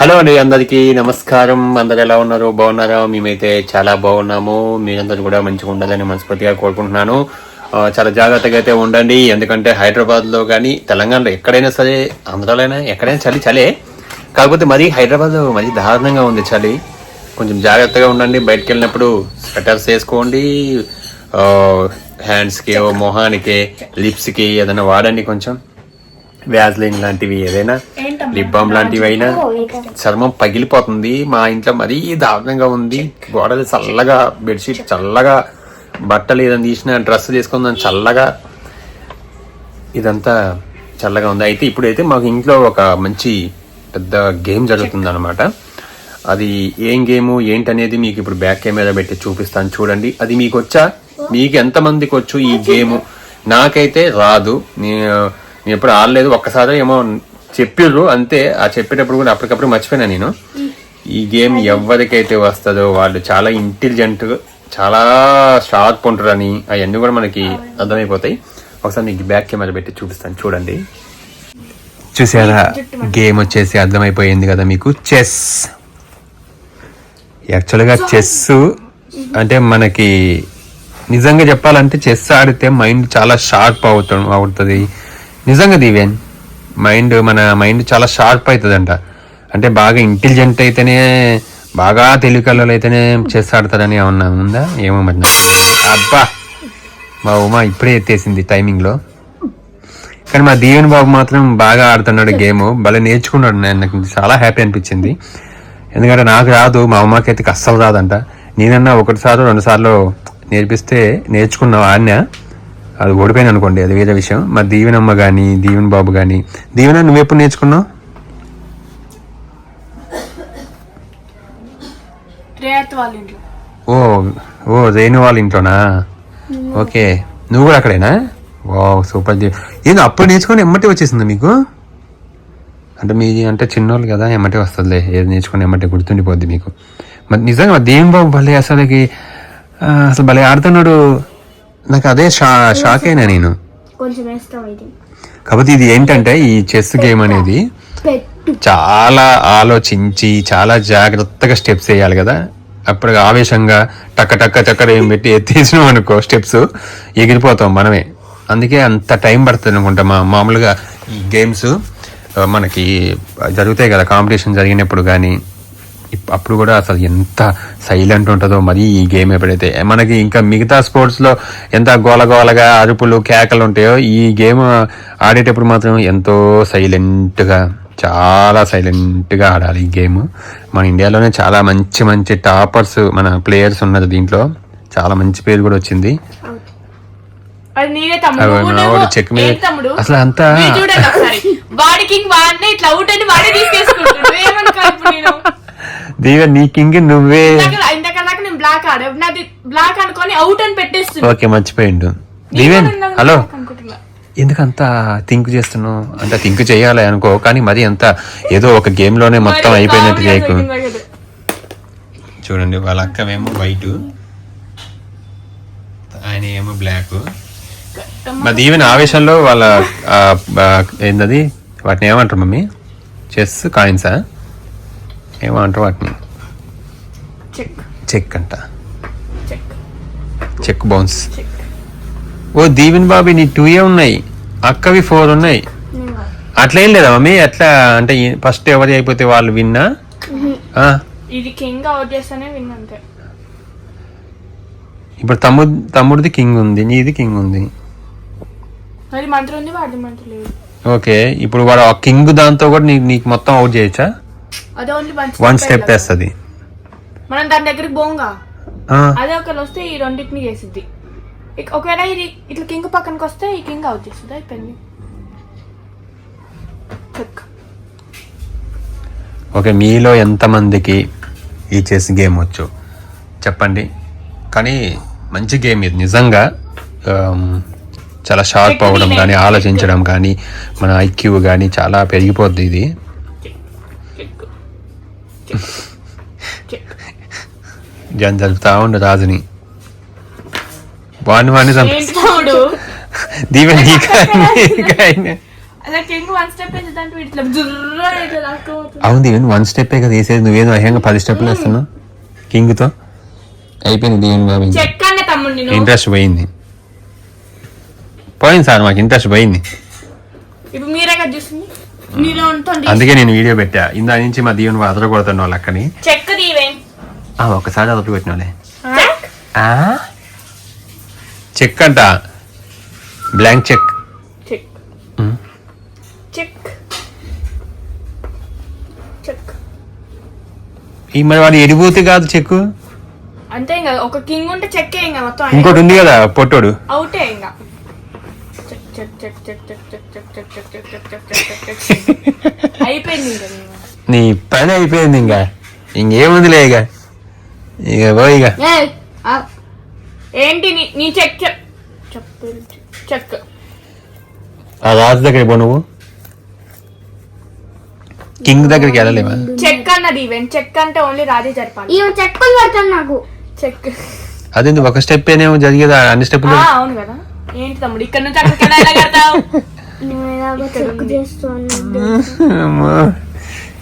Hello అండి అందరికీ నమస్కారం. అందరు ఎలా ఉన్నారు? బాగున్నారా? మేమైతే చాలా బాగున్నాము. మీరందరూ కూడా మంచిగా ఉండాలని మనస్ఫూర్తిగా కోరుకుంటున్నాను. చాలా జాగ్రత్తగా అయితే ఉండండి. ఎందుకంటే హైదరాబాద్లో కానీ తెలంగాణలో ఎక్కడైనా సరే ఆంధ్రాలో అయినా ఎక్కడైనా చలి చలే. కాకపోతే మరి హైదరాబాద్లో దారుణంగా ఉంది చలి. కొంచెం జాగ్రత్తగా ఉండండి. బయటకు వెళ్ళినప్పుడు స్వెటర్స్ వేసుకోండి. హ్యాండ్స్కి మొహానికి లిప్స్కి ఏదైనా వాడండి కొంచెం. వ్యాజ్లైన్ లాంటివి ఏదైనా లిప్ బామ్ లాంటివి అయినా చర్మం పగిలిపోతుంది. మా ఇంట్లో మరీ దారుణంగా ఉంది. గోడలు చల్లగా బెడ్షీట్ చల్లగా బట్టలు ఏదైనా తీసిన డ్రెస్ తీసుకుందాం చల్లగా ఇదంతా చల్లగా ఉంది. అయితే ఇప్పుడైతే మాకు ఇంట్లో ఒక మంచి పెద్ద గేమ్ జరుగుతుంది అనమాట అది ఏం గేమ్ ఏంటనేది మీకు ఇప్పుడు బ్యాక్ కెమెరా పెట్టి చూపిస్తాను. చూడండి. అది మీకు వచ్చా? మీకు ఎంతమందికి వచ్చు ఈ గేమ్? నాకైతే రాదు. నేను నేను ఎప్పుడు ఆడలేదు ఒక్కసారి ఏమో చెప్పిర్రు అంతే. ఆ చెప్పేటప్పుడు కూడా అప్పటికప్పుడు మర్చిపోయినా నేను. ఈ గేమ్ ఎవరికైతే వస్తుందో వాళ్ళు చాలా ఇంటెలిజెంట్ చాలా షార్ప్ ఉంటారని అవన్నీ కూడా మనకి అర్థమైపోతాయి. ఒకసారి మీకు బ్యాక్ కెమెరా పెట్టి చూపిస్తాను చూడండి. చూసారా? గేమ్ వచ్చేసి అర్థమైపోయింది కదా మీకు? చెస్ యాక్చువల్గా చెస్ అంటే మనకి నిజంగా చెప్పాలంటే చెస్ ఆడితే మైండ్ చాలా షార్ప్ అవుతాం అవుతుంది. నిజంగా దివ్యాన్? మైండ్ మన మైండ్ చాలా షార్ప్ అవుతుందంట అంటే బాగా ఇంటెలిజెంట్ అయితేనే బాగా తెలివికల్లో అయితేనే చెస్ ఆడతారని ఏమన్నా ఉందా? ఏమో మరి అబ్బా! మా ఉమా ఇప్పుడే ఎత్తేసింది టైమింగ్లో కానీ మా దీవెన్ బాబు మాత్రం బాగా ఆడుతున్నాడు గేమ్. భలే నేర్చుకున్నాడు నేను నాకు చాలా హ్యాపీ అనిపించింది. ఎందుకంటే నాకు రాదు మా అమ్మకి అయితే అస్సలు రాదంట. నేనన్నా ఒకటి రెండుసార్లు నేర్పిస్తే నేర్చుకున్నావు ఆడినా అది ఓడిపోయాను అనుకోండి అది వేరే విషయం. మా దీవెనమ్మ కానీ దీవెన్ బాబు కానీ దీవెన నువ్వు ఎప్పుడు నేర్చుకున్నావు? ఓ ఓ రేణు వాళ్ళ ఇంట్లోనా? ఓకే. నువ్వు కూడా అక్కడేనా? ఓ సూపర్ ది- ఏంది అప్పుడు నేర్చుకొని ఎమ్మటే వచ్చేసింది మీకు? అంటే మీ అంటే చిన్నోళ్ళు కదా ఎమ్మటే వస్తుందిలే. ఏది నేర్చుకొని ఎమ్మటే గుర్తుండిపోద్ది మీకు. మరి నిజంగా దేవుని బాబు భలే అసలుకి అసలు భలే ఆడుతున్నాడు. నాకు అదే షా షాక్ అయినా నేను. కొంచెం వేస్తాం ఇది. కాకపోతే ఇది ఏంటంటే ఈ చెస్ గేమ్ అనేది చాలా ఆలోచించి చాలా జాగ్రత్తగా స్టెప్స్ వేయాలి కదా. అప్పుడు ఆవేశంగా టక్క టక్క చక్కర ఏం పెట్టి ఎత్తేసినాం అనుకో స్టెప్స్ ఎగిరిపోతాం మనమే. అందుకే అంత టైం పడుతుంది అనుకుంటా. మా మామూలుగా గేమ్స్ మనకి జరుగుతాయి కదా కాంపిటీషన్ జరిగినప్పుడు కానీ అప్పుడు కూడా అసలు ఎంత సైలెంట్ ఉంటుందో మరి ఈ గేమ్ ఎప్పుడైతే మనకి ఇంకా మిగతా స్పోర్ట్స్లో ఎంత గోలగోలగా అరుపులు కేకలు ఉంటాయో ఈ గేమ్ ఆడేటప్పుడు మాత్రం ఎంతో సైలెంట్గా చాలా సైలెంట్గా ఆడాలి ఈ గేమ్ మన ఇండియాలోనే చాలా మంచి మంచి టాపర్స్ మన ప్లేయర్స్ ఉన్నారు దీంట్లో. చాలా మంచి పేరు కూడా వచ్చింది. చెక్ మీద- అసలు అంతా వాడికి వాడిని ఇట్లా అవుట్ అని వాడే తీసుకేసుకుంటాడు ఏమనుకో ఇప్పుడు నేను దీవె నీ కింగ్ నువ్వే. దాకా నేను బ్లాక్ ఆడ. నాది బ్లాక్ అనుకొని అవుట్ అని పెట్టేస్తున్నా ఓకే మర్చిపోయిండు. దీవెన్ హలో. ఎందుకంత థింక్ చేస్తున్నావు? అంటే థింక్ చేయాలి అనుకో. కానీ మరి అంత ఏదో ఒక గేమ్లోనే మొత్తం మరి అయిపోయినట్టు చేయకు. చూడండి వాళ్ళ అక్కవేమో వైట్ ఆయన ఏమో బ్లాక్ మా దీవెన ఆవేశంలో వాళ్ళ ఏందది? వాటిని ఏమంటారు మమ్మీ? చెస్ కాయిన్సా ఏమంటారు వాటిని? చెక్. చెక్ అంట. చెక్. బౌన్స్. ఓ దీవెన్ బాబీ నీ టూ ఏ ఉన్నాయి. అక్కవి ఫోర్ ఉన్నాయి. అట్లా ఏం లేదా మమ్మీ? అట్లా అంటే ఫస్ట్ ఎవరి అయిపోతే వాళ్ళు విన్నా? ఇది కింగ్ అవుట్ చేస్తానే విన్ అంతే. ఇప్పుడు తమ్ముడు తమ్ముడిది కింగ్ ఉంది నీది కింగ్ ఉంది. మంత్రి ఉంది వాడి మంత్రి లేదు. ఓకే ఇప్పుడు వాడు ఆ కింగ్ దాంతో కూడా నీకు నీకు మొత్తం అవుట్ చేయొచ్చా? అదే ఓన్లీ వన్ వన్ స్టెప్ వేస్తుంది మనం దాని దగ్గరికి పోంగా అదే ఒకరు వస్తే ఈ రెండింటిని చేసిద్ది. ఒకవేళ ఇది ఇట్లా కింగ్ పక్కనకి వస్తే ఈ కింగ్ అవుట్ చేస్తుంది అయిపోయింది. ఓకే మీలో ఎంతమందికి ఈ చెస్ గేమ్ వచ్చు? చెప్పండి. కానీ మంచి గేమ్ ఇది. నిజంగా చాలా షార్ప్ అవ్వడం కానీ ఆలోచించడం కానీ మన ఐక్యూ కానీ చాలా పెరిగిపోద్ది ఇది. జన్ జరుపుతా ఉండు రాజుని. వాడిని వాణి చంపిస్తాడు దీవెన్ అవును దీవెన్ వన్ స్టెప్ కదా వేసేది నువ్వేదో అహ్యంగా పది స్టెప్లు వేస్తున్నావు? కింగ్తో అయిపోయింది దీవెన్ బాబు ఇంట్రెస్ట్ పోయింది. పోయింది సార్ మాకు ఇంట్రెస్ట్ పోయింది. ఇప్పుడు మీరే కదా అందుకే నేను వీడియో పెట్టా. ఇందా నుంచి మా దీవెన్ అదర కొడుతున్న వాళ్ళు అక్కని. చెక్ దీవెన్. ఆ, ఒక్కసారి అదరు పెట్టిన వాళ్ళే చెక్ ఆ? చెక్ అంట. Blank check check um. Check check ఈ మరి వాడు ఎడిపోతే కాదు చెక్ అంతే ఇంకా ఒక కింగ్ ఉంటే చెక్ ఇంకా మొత్తం ఇంకోటి ఉంది కదా పొట్టోడు. అవుటే ఇంకా. అయిపోయింది. నీ పని అయిపోయింది ఇంకా ఇంకేముందిలే ఇక ఇక పోయి ఇక ఏంటి నీ నీ చెక్ చెక్ చెక్ ఆ రాజు దగ్గరికి పో నువ్వు కింగ్ దగ్గరికి వెళ్ళలేవా చెక్ అన్నది ఈవెంట్ చెక్ అంటే ఓన్లీ రాజే జరపాలి ఈమె చెక్కులు పెడతాను నాకు చెక్ అదే నువ్వు ఒక స్టెప్ ఏనేమో జరిగేదా అన్ని స్టెప్పులు ఆ, అవును కదా ఏంటి తమ్ముడు ఇక్కడ నుంచి అక్కడికి ఎలా ఎలాగడతావు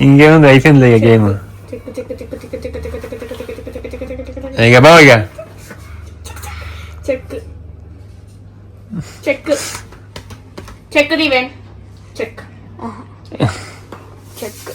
ఇంకేముంది? అయిపోయింది ఇక గేమ్ ఇక బావ ఇక. Check. Check. Check Deeven check. Check.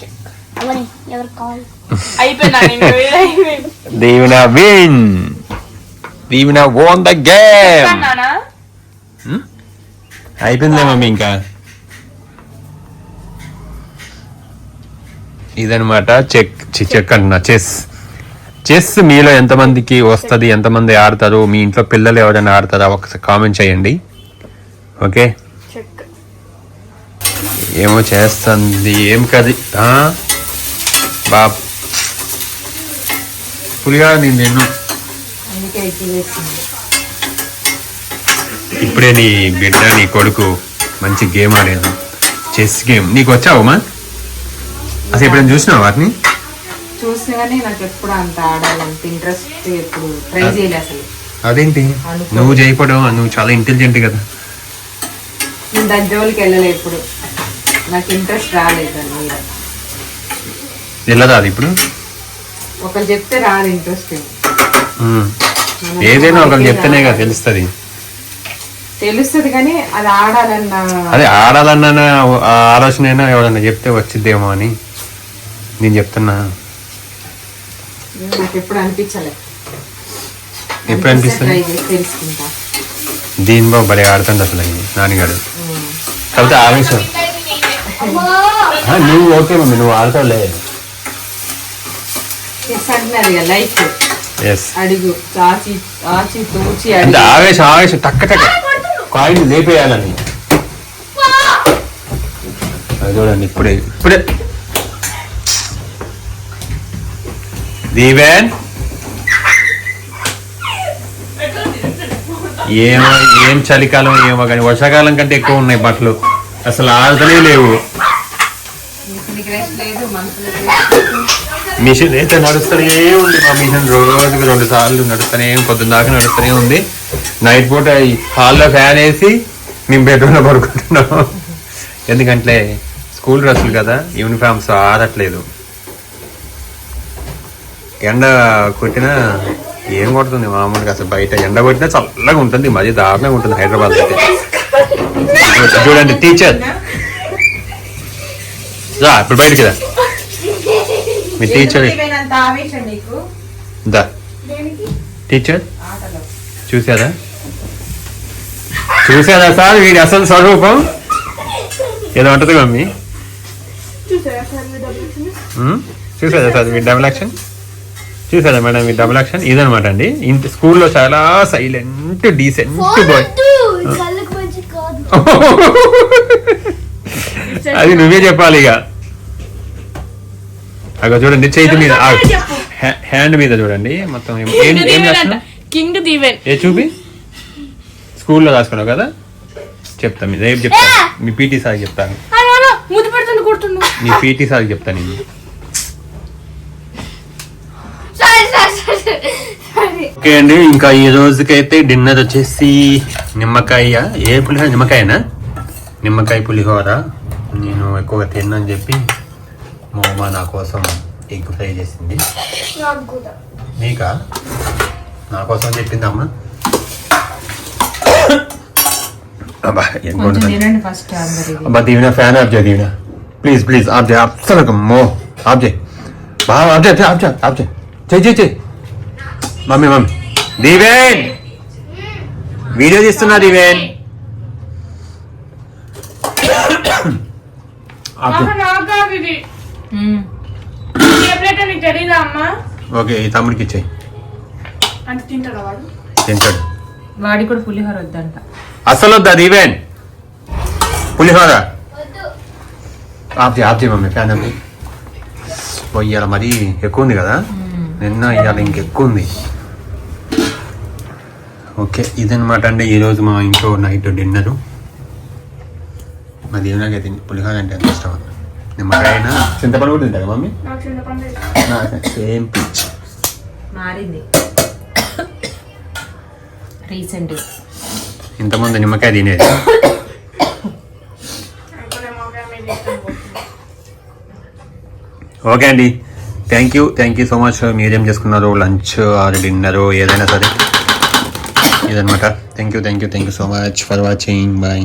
Check అయిపోయిందా? Deeven win Deeven won the game mummy ఇంకా ఇదనమాట చెక్ చి- చెక్. అంటున్నా చెస్. చెస్ మీలో ఎంతమందికి వస్తుంది ఎంతమంది ఆడతారు మీ ఇంట్లో పిల్లలు ఎవరైనా ఆడతారా ఒకసారి కామెంట్ చేయండి. ఓకే? ఏమో చేస్తుంది ఏం కది? బాబ్. పులిగా నేను ఇప్పుడే నీ బిడ్డ నీ కొడుకు మంచి గేమ్ ఆడేది చెస్ గేమ్. నీకు వచ్చావమ్మా అసలు ఎప్పుడైనా చూసినావు వాటిని? చూసిన కానీ నాకు ఎప్పుడు అంత ఆడాలంత ఇంట్రెస్ట్ ఎప్పుడు ట్రై చేయలే అసలు. అదేంటి? నువ్వు చేయకపోవడం నువ్వు చాలా ఇంటెలిజెంట్ కదా. నేను వెళ్ళలే ఎప్పుడు నాకు ఇంట్రెస్ట్ రాలేదు దాని మీద. వెళ్ళదా అది ఇప్పుడు? ఒకరు చెప్తే రాదు ఇంట్రెస్ట్. ఏదైనా ఒకరు చెప్తేనే కదా తెలుస్తుంది. తెలుస్తుంది కానీ అది ఆడాలన్న అదే ఆడాలన్న ఆలోచన అయినా ఎవరన్నా చెప్తే వచ్చిద్దేమో అని నేను చెప్తున్నా. నాకు ఎప్పుడు అనిపించలే. ఎప్పుడు అనిపిస్తుంది? తెలుసుకుంటా. దీని బాబు భలే ఆడుతుంది అసలు అయ్యి నాన్నగాడు. కాకపోతే ఆవేశం. ఆ, నువ్వు ఓకే మమ్మీ నువ్వు ఆడతావులే. చెస్ అంటే ఆవేశం ఆవేశం టక్క టక్క. కాయిన్ లేపేయాలని. అది చూడండి ఇప్పుడే ఇప్పుడే. దీవెన్. ఏమో ఏం చలికాలం ఏమో కానీ వర్షాకాలం కంటే ఎక్కువ ఉన్నాయి బట్టలు. అసలు ఆడతనే లేవు నీకు రెస్ట్ లేదు మనసులో మిషన్ అయితే నడుస్తూనే ఉంది. మా మిషన్ రోజుకి రెండు సార్లు నడుస్తూనే పొద్దున్న దాకా నడుస్తూనే ఉంది. నైట్ పూట హాల్లో ఫ్యాన్ వేసి మేము బెడ్రూమ్లో పడుకుంటున్నాం. ఎందుకంటే స్కూల్ డ్రెస్సులు కదా యూనిఫామ్స్ ఆడట్లేదు ఎండ కొట్టినా ఏం కొడుతుంది? మామూలుగా అసలు బయట ఎండ కొట్టినా చల్లగా ఉంటుంది. మరీ దారుణంగా ఉంటుంది హైదరాబాద్ అయితే. చూడండి టీచర్. రా ఇప్పుడు బయటికి రా. మీ టీచర్ దా. టీచర్ చూసారా చూసారా సార్ వీడి అసలు స్వరూపం? ఏదో ఉంటుంది మమ్మీ. చూసారా సార్ మీ డబుల్ యాక్షన్ చూసారా మేడం మీ డబుల్ యాక్షన్ ఇదనమాట అండి. ఇంత స్కూల్లో చాలా సైలెంట్ డీసెంట్ బాయ్ కళ్ళకు మంచి కాదు. అది నువ్వే చెప్పాలి ఇక. అగో చూడండి చేతి మీద హ్యాండ్ మీద చూడండి. మొత్తం ఏం- ఏం కింగ్ ఏం? కింగ్ దీవెన్. చూపి? స్కూల్లో రాసుకున్నావు కదా? చెప్తా మీ రేపు చెప్తాను మీ పీటీ సార్ చెప్తాను మీ పీటీ సార్ చెప్తాను నేను ఓకే అండి ఇంకా ఈ రోజుకైతే డిన్నర్ వచ్చేసి నిమ్మకాయ. ఏ పులిహోర? నిమ్మకాయనా? నిమ్మకాయ పులిహోర. నేను ఎక్కువగా తిన్నని చెప్పి మా అమ్మ నా కోసం ఎగ్ ఫ్రై చేసింది. నాకు నా కోసం చెప్పింది అమ్మ అబ్బా అబ్బా దీవెన ఫ్యాన్ ఆఫ్ చేయ దీవెన. ప్లీజ్ ప్లీజ్ ఆఫ్ చేయ అస్సలు మో. ఆఫ్ చేయి. బాగా ఆఫ్ చేయి ఆఫ్ చేయి ఆఫ్ చేయి చేయి. చేయి చేయి మమ్మీ మమ్మీ. దీవెన్! వీడియో తీస్తున్నా దీవెన్. ఆఫ్ చేయి తెలీదా అమ్మా? ఓకే ఈ తమ్ముడికి ఇచ్చేయి. అంటే తింటాడా వాడు? తింటాడు. కూడా పులిహోర వద్దంట. అసలు వద్దా. దీవెన్ పులిహోర ఆఫ్ చేయి మమ్మీ ఫ్యాన్ అమ్మి ఇవాళ మరీ ఎక్కువ ఉంది కదా నిన్న ఇవాళ ఇంకెక్కువ ఉంది ఓకే ఇదనమాట అండి. ఈరోజు మా ఇంట్లో నైట్ డిన్నరు. మా దేవునాకి అయితే పులిహోర అంటే ఎంత ఇష్టం నిమ్మకాయన? చింతపండు కూడా తింటారు మమ్మీ. సేమ్ పిచ్ మారింది. రీసెంట్ ఇంతకుముందు నిమ్మకాయ తినేది. ఓకే అండి. Thank you thank you so much మీరేం చేసుకున్నారు లంచ్ ఆర్ డిన్నర్ ఏదైనా సరే. ఇదనమాట thank you thank you thank you so much for watching bye